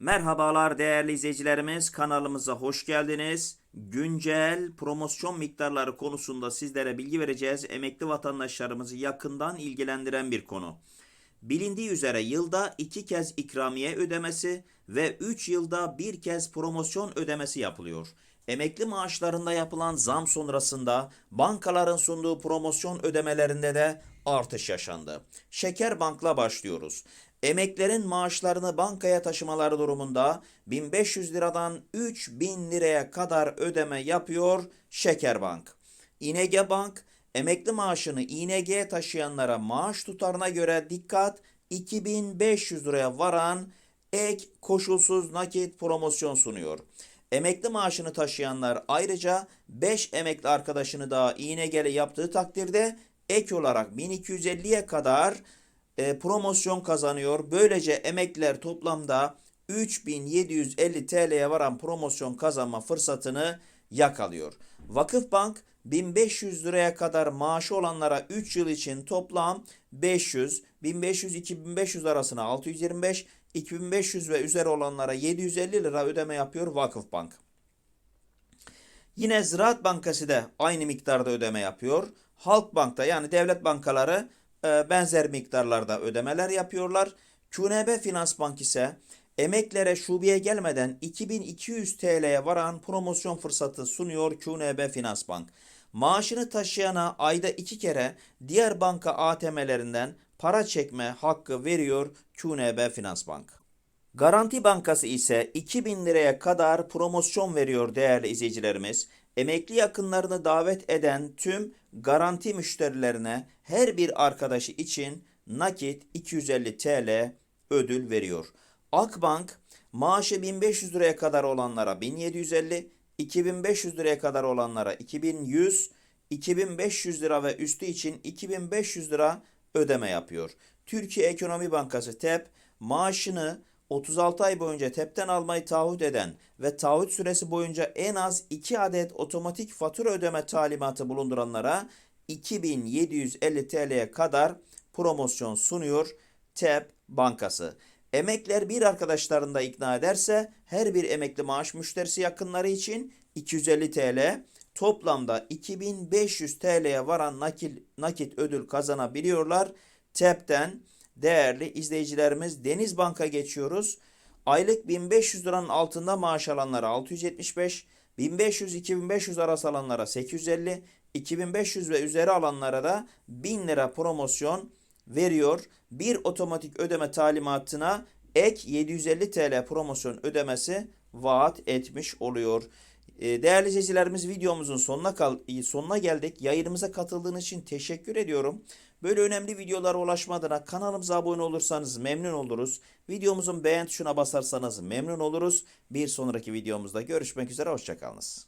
Merhabalar değerli izleyicilerimiz kanalımıza hoş geldiniz. Güncel promosyon miktarları konusunda sizlere bilgi vereceğiz. Emekli vatandaşlarımızı yakından ilgilendiren bir konu. Bilindiği üzere yılda iki kez ikramiye ödemesi ve 3 yılda bir kez promosyon ödemesi yapılıyor. Emekli maaşlarında yapılan zam sonrasında bankaların sunduğu promosyon ödemelerinde de artış yaşandı. Şeker Bank'la başlıyoruz. Emeklerin maaşlarını bankaya taşımaları durumunda 1500 liradan 3000 liraya kadar ödeme yapıyor Şekerbank. İNG Bank emekli maaşını İNG'ye taşıyanlara maaş tutarına göre dikkat 2500 liraya varan ek koşulsuz nakit promosyon sunuyor. Emekli maaşını taşıyanlar ayrıca 5 emekli arkadaşını daha İNG'li yaptığı takdirde ek olarak 1250'ye kadar e, promosyon kazanıyor. Böylece emekliler toplamda 3750 TL'ye varan promosyon kazanma fırsatını yakalıyor. Vakıfbank 1500 liraya kadar maaşı olanlara 3 yıl için toplam 500, 1500-2500 arasına 625, 2500 ve üzeri olanlara 750 lira ödeme yapıyor Vakıfbank. Yine Ziraat Bankası da aynı miktarda ödeme yapıyor. Halkbank'ta yani devlet bankaları e, benzer miktarlarda ödemeler yapıyorlar. QNB Finans Bank ise emeklere şubeye gelmeden 2200 TL'ye varan promosyon fırsatı sunuyor QNB Finans Bank. Maaşını taşıyana ayda iki kere diğer banka ATM'lerinden para çekme hakkı veriyor QNB Finans Bank. Garanti Bankası ise 2000 liraya kadar promosyon veriyor değerli izleyicilerimiz. Emekli yakınlarını davet eden tüm garanti müşterilerine her bir arkadaşı için nakit 250 TL ödül veriyor. Akbank maaşı 1500 liraya kadar olanlara 1750, 2500 liraya kadar olanlara 2100, 2500 lira ve üstü için 2500 lira ödeme yapıyor. Türkiye Ekonomi Bankası TEP maaşını 36 ay boyunca TEP'ten almayı taahhüt eden ve taahhüt süresi boyunca en az 2 adet otomatik fatura ödeme talimatı bulunduranlara 2750 TL'ye kadar promosyon sunuyor TEP Bankası. Emekler bir arkadaşlarını da ikna ederse her bir emekli maaş müşterisi yakınları için 250 TL toplamda 2500 TL'ye varan nakil, nakit ödül kazanabiliyorlar. TEP'ten değerli izleyicilerimiz Deniz Bank'a geçiyoruz. Aylık 1500 liranın altında maaş alanlara 675, 1500-2500 arası alanlara 850, 2500 ve üzeri alanlara da 1000 lira promosyon veriyor. Bir otomatik ödeme talimatına ek 750 TL promosyon ödemesi vaat etmiş oluyor. Ee, Değerli izleyicilerimiz videomuzun sonuna kal sonuna geldik. Yayınımıza katıldığınız için teşekkür ediyorum. Böyle önemli videolara ulaşma adına kanalımıza abone olursanız memnun oluruz. Videomuzun beğen tuşuna basarsanız memnun oluruz. Bir sonraki videomuzda görüşmek üzere. Hoşçakalınız.